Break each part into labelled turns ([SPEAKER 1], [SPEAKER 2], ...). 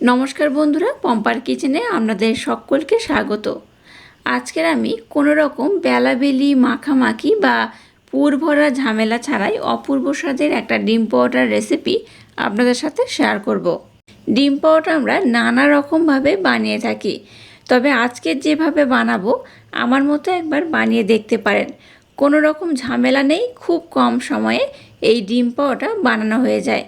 [SPEAKER 1] নমস্কার বন্ধুরা, পম্পার কিচেনে আপনাদের সকলকে স্বাগত। আজকের আমি কোনো রকম বেলাবেলি, মাখামাখি বা পুর ভরা ঝামেলা ছাড়াই অপূর্ব স্বাদের একটা ডিম পাউডার রেসিপি আপনাদের সাথে শেয়ার করব। ডিম পাউডার আমরা নানা রকমভাবে বানিয়ে থাকি, তবে আজকের যেভাবে বানাবো, আমার মতো একবার বানিয়ে দেখতে পারেন। কোনো রকম ঝামেলা নেই, খুব কম সময়ে এই ডিম পাউডার বানানো হয়ে যায়।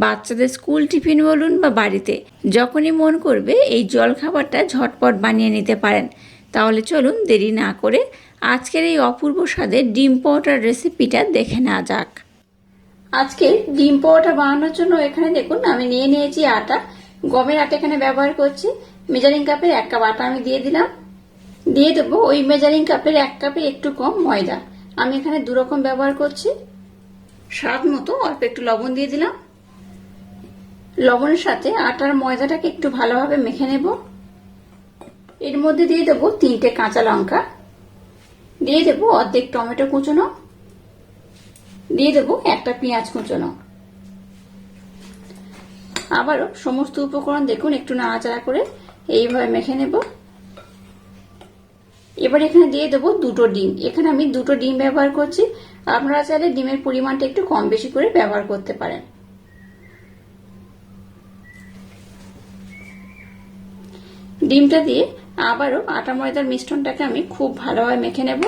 [SPEAKER 1] বাচ্চাদের স্কুল টিফিন বলুন বা বাড়িতে, যখনই মন করবে এই জলখাবারটা ঝটপট বানিয়ে নিতে পারেন। তাহলে চলুন দেরি না করে আজকের এই অপূর্ব স্বাদের ডিম পাউডার রেসিপিটা দেখে নেওয়া যাক। আজকে ডিম পাউডার বানানোর জন্য এখানে দেখুন, আমি নিয়ে নিয়েছি আটা। গমের আটা এখানে ব্যবহার করছি। মেজারিং কাপের এক কাপ আটা আমি দিয়ে দিলাম। দিয়ে দেবো ওই মেজারিং কাপের এক কাপের একটু কম ময়দা। আমি এখানে দু রকম ব্যবহার করছি। স্বাদ মতো অল্প একটু লবণ দিয়ে দিলাম। লবণের সাথে আটার ময়দাটাকে একটু ভালোভাবে মেখে নেব। এর মধ্যে দিয়ে দেবো তিনটে কাঁচা লঙ্কা। দিয়ে দেবো অর্ধেক টমেটো কুচোনো। দিয়ে দেবো একটা পেঁয়াজ কুচোনো। আবারও সমস্ত উপকরণ দেখুন, একটু নাড়াচাড়া করে এইভাবে মেখে নেব। এবার এখানে দিয়ে দেবো দুটো ডিম। এখানে আমি দুটো ডিম ব্যবহার করছি। আপনারা চাইলে ডিমের পরিমাণটা একটু কম বেশি করে ব্যবহার করতে পারেন। ডিমটা দিয়ে আবারও আটা ময়দার মিশ্রণটাকে আমি খুব ভালোভাবে মেখে নেব।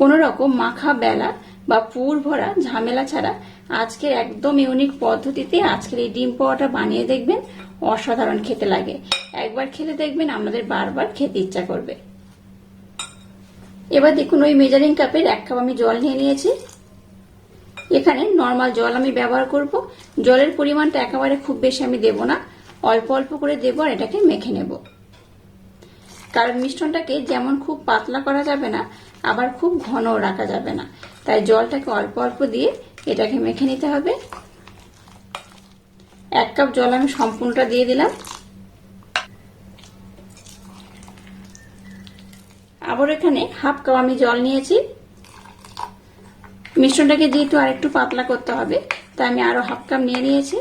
[SPEAKER 1] কোনো রকম মাখা বেলা বা পুর ভরা ঝামেলা ছাড়া আজকের একদম ইউনিক পদ্ধতিতে আজকের এই ডিম পোয়াটা বানিয়ে দেখবেন। অসাধারণ খেতে লাগে। একবার খেলে দেখবেন আমাদের বারবার খেতে ইচ্ছা করবে। এবার দেখুন ওই মেজারিং কাপের এক কাপ আমি জল নিয়ে নিয়েছি। এখানে নর্মাল জল আমি ব্যবহার করব। জলের পরিমাণটা একেবারে খুব বেশি আমি দেব না। অল্প অল্প করে দেবো আর এটাকে মেখে নেব। কারণ মিশ্রণটাকে যেমন খুব পাতলা করা যাবে না, আবার খুব ঘনও রাখা যাবে না। তাই জলটাকে অল্প অল্প দিয়ে এটাকে মেখে নিতে হবে। এক কাপ জল আমি সম্পূর্ণটা দিয়ে দিলাম। আবার এখানে হাফ কাপ আমি জল নিয়েছি। মিশ্রণটাকে যেহেতু আর একটু পাতলা করতে হবে, তাই আমি আরও হাফ কাপ নিয়ে নিয়েছি।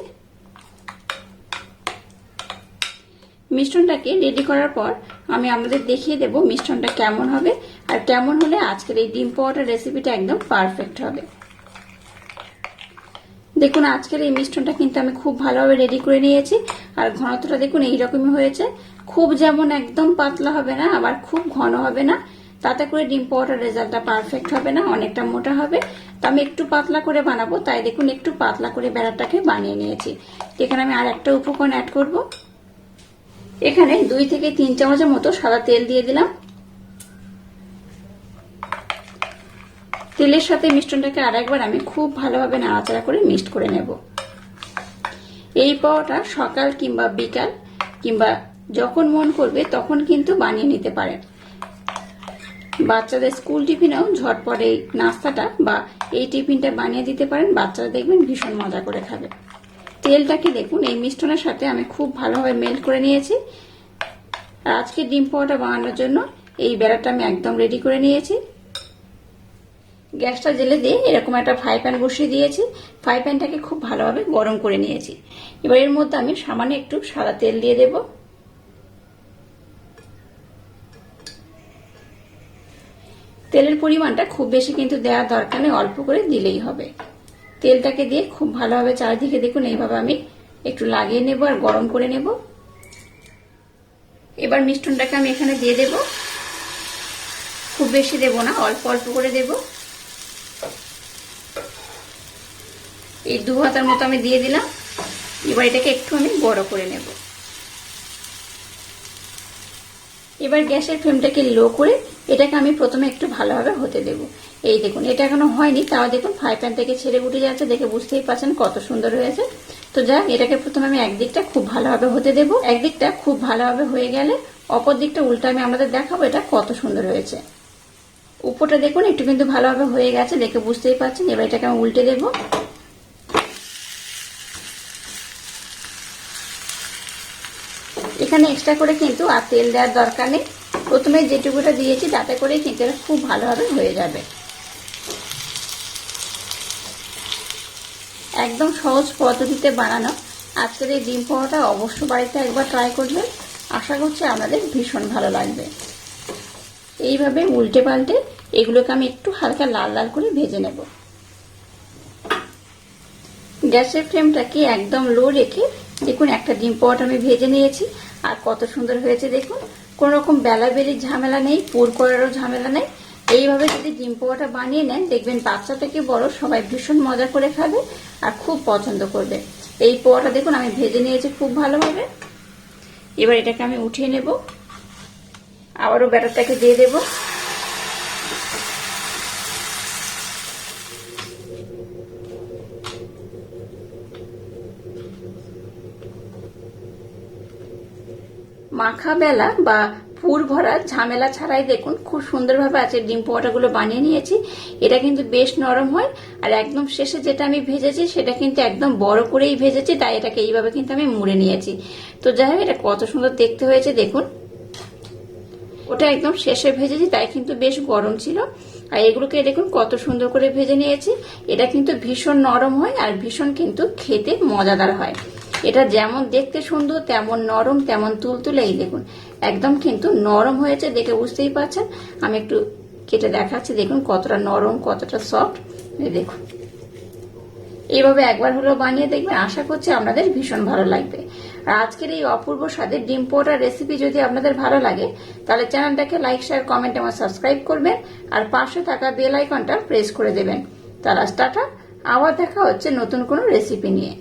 [SPEAKER 1] মিশ্রণটাকে রেডি করার পর আমি আপনাদের দেখিয়ে দেব মিশ্রণটা কেমন হবে আর কেমন হলে আজকের এই ডিম পাউডার রেসিপিটা একদম পারফেক্ট হবে। দেখুন, আজকের এই মিশ্রণটা কিন্তু আমি খুব ভালোভাবে রেডি করে নিয়েছি। আর ঘনত্বটা দেখুন এইরকমই হয়েছে। খুব যেমন একদম পাতলা হবে না, আবার খুব ঘন হবে না। তাতে করে ডিম পাউডার রেজাল্টটা পারফেক্ট হবে না, অনেকটা মোটা হবে। তো আমি একটু পাতলা করে বানাবো, তাই দেখুন একটু পাতলা করে বেড়াটাকে বানিয়ে নিয়েছি। এখানে আমি আর একটা উপকরণ অ্যাড করব। এখানে দুই থেকে তিন চামচের মতো সাদা তেল দিয়ে দিলাম। তেলের সাথে মিশ্রণটাকে আর একবার আমি খুব ভালোভাবে নাড়াচাড়া করে মিক্সড করে নেব। এই পাওয়াটা সকাল কিংবা বিকাল কিংবা যখন মন করবে তখন কিন্তু বানিয়ে নিতে পারেন। বাচ্চাদের স্কুল টিফিনেও ঝটপট এই নাস্তাটা বা এই টিফিনটা বানিয়ে দিতে পারেন। বাচ্চারা দেখবেন ভীষণ মজা করে খাবে। তেলটাকে দেখুন, এই মিষ্টনের সাথে আমি খুব ভালোভাবে মেল্ট করে নিয়েছি। আর আজকে ডিম পোয়াটা বানানোর জন্য এই বেড়াটা আমি একদম রেডি করে নিয়েছি। গ্যাসটা জেলে দিয়ে এরকম একটা ফ্রাই প্যান বসিয়ে দিয়েছি। ফ্রাই প্যানটাকে খুব ভালোভাবে গরম করে নিয়েছি। এবার এর মধ্যে আমি সামান্য একটু সাদা তেল দিয়ে দেব। তেলের পরিমাণটা খুব বেশি কিন্তু দেওয়ার দরকার নেই, অল্প করে দিলেই হবে। তেলটাকে দিয়ে খুব ভালোভাবে চারিদিকে দেখুন, এইভাবে আমি একটু লাগিয়ে নেব আর গরম করে নেব। এবার মিষ্টনটাকে আমি এখানে দিয়ে দেব। খুব বেশি দেব না, অল্প অল্প করে দেব। এই দু হাতার মতো আমি দিয়ে দিলাম। এবার এটাকে একটু আমি বড় করে নেব। এবার গ্যাসের ফ্লেমটাকে লো করে এটাকে আমি প্রথমে একটু ভালোভাবে হতে দেব। এই দেখুন, এটা এখনও হয়নি, তাও দেখুন ফ্রাই প্যান থেকে ছেড়ে উঠে যাচ্ছে, দেখে বুঝতেই পারছেন কত সুন্দর হয়েছে। তো যাক, এটাকে প্রথমে আমি একদিকটা খুব ভালোভাবে হতে দেব। একদিকটা খুব ভালোভাবে হয়ে গেলে অপর দিকটা উল্টা আমি আমাদের দেখাবো, এটা কত সুন্দর হয়েছে। উপরটা দেখুন, একটু কিন্তু ভালোভাবে হয়ে গেছে, দেখে বুঝতেই পারছেন। এবার এটাকে আমি উল্টে দেব। এখানে এক্সট্রা করে কিন্তু আর তেল দেওয়ার দরকার নেই। প্রথমে যেটুকুটা দিয়েছি, তাতে করেই কিন্তু খুব ভালোভাবে হয়ে যাবে। একদম সহজ পদ্ধতিতে বানানো। আজকের এই ডিম পোহাটা অবশ্য বাড়িতে একবার ট্রাই করবেন আশা করছি আপনাদের ভীষণ ভালো লাগবে। এইভাবে উল্টে পাল্টে এগুলোকে আমি একটু হালকা লাল লাল করে ভেজে নেব। গ্যাসের ফ্লেমটাকে একদম লো রেখে দেখুন একটা ডিম পোহাটা আমি ভেজে নিয়েছি। আর কত সুন্দর হয়েছে দেখুন। কোনো রকম বেলাবেলির ঝামেলা নেই, পুর করারও ঝামেলা নেই। এইভাবে যদি ডিম পোহাটা বানিয়ে নেন, দেখবেন বাচ্চা থেকে বড় সবাই ভীষণ মজা করে খাবে আর খুব পছন্দ করবে। এই পোয়াটা দেখুন, আমি ভেজে নিয়েছি খুব ভালোভাবে। এবার এটাকে আমি উঠিয়ে নেব। আবারও ব্যাটারটাকে দিয়ে দেব। মাখা বেলা বা পুর ভরা ঝামেলা ছাড়াই দেখুন, খুব সুন্দরভাবে আছে ডিম পোয়াটাগুলো বানিয়ে নিয়েছি। এটা কিন্তু বেশ নরম হয়, আর একদম শেষে যেটা আমি ভেজেছি সেটা কিন্তু একদম বড় করেই ভেজেছি, তাই এটাকে এইভাবে কিন্তু আমি মুড়ে নিয়েছি। তো যাই হোক, এটা কত সুন্দর দেখতে হয়েছে, দেখুন। ওটা একদম শেষে ভেজেছি, তাই কিন্তু বেশ গরম ছিল। আর এগুলোকে দেখুন, কত সুন্দর করে ভেজে নিয়েছি। এটা কিন্তু ভীষণ নরম হয়, আর ভীষণ কিন্তু খেতে মজাদার হয়। এটা যেমন দেখতে সুন্দর, তেমন নরম, তেমন তুলতুলে। এই দেখুন, একদম কিন্তু নরম হয়েছে, দেখে বুঝতেই পারছেন। আমি একটু কেটে দেখাচ্ছি, দেখুন কতটা নরম, কতটা সফট দেখুন। এইভাবে একবার হলেও বানিয়ে দেখবেন, আশা করছি আপনাদের ভীষণ ভালো লাগবে। আর আজকের এই অপূর্ব স্বাদের ডিম পোটার রেসিপি যদি আপনাদের ভালো লাগে, তাহলে চ্যানেলটাকে লাইক শেয়ার কমেন্ট এবং সাবস্ক্রাইব করবেন, আর পাশে থাকা বেল আইকনটা প্রেস করে দেবেন। তারা টাটা, আবার দেখা হচ্ছে নতুন কোনো রেসিপি নিয়ে।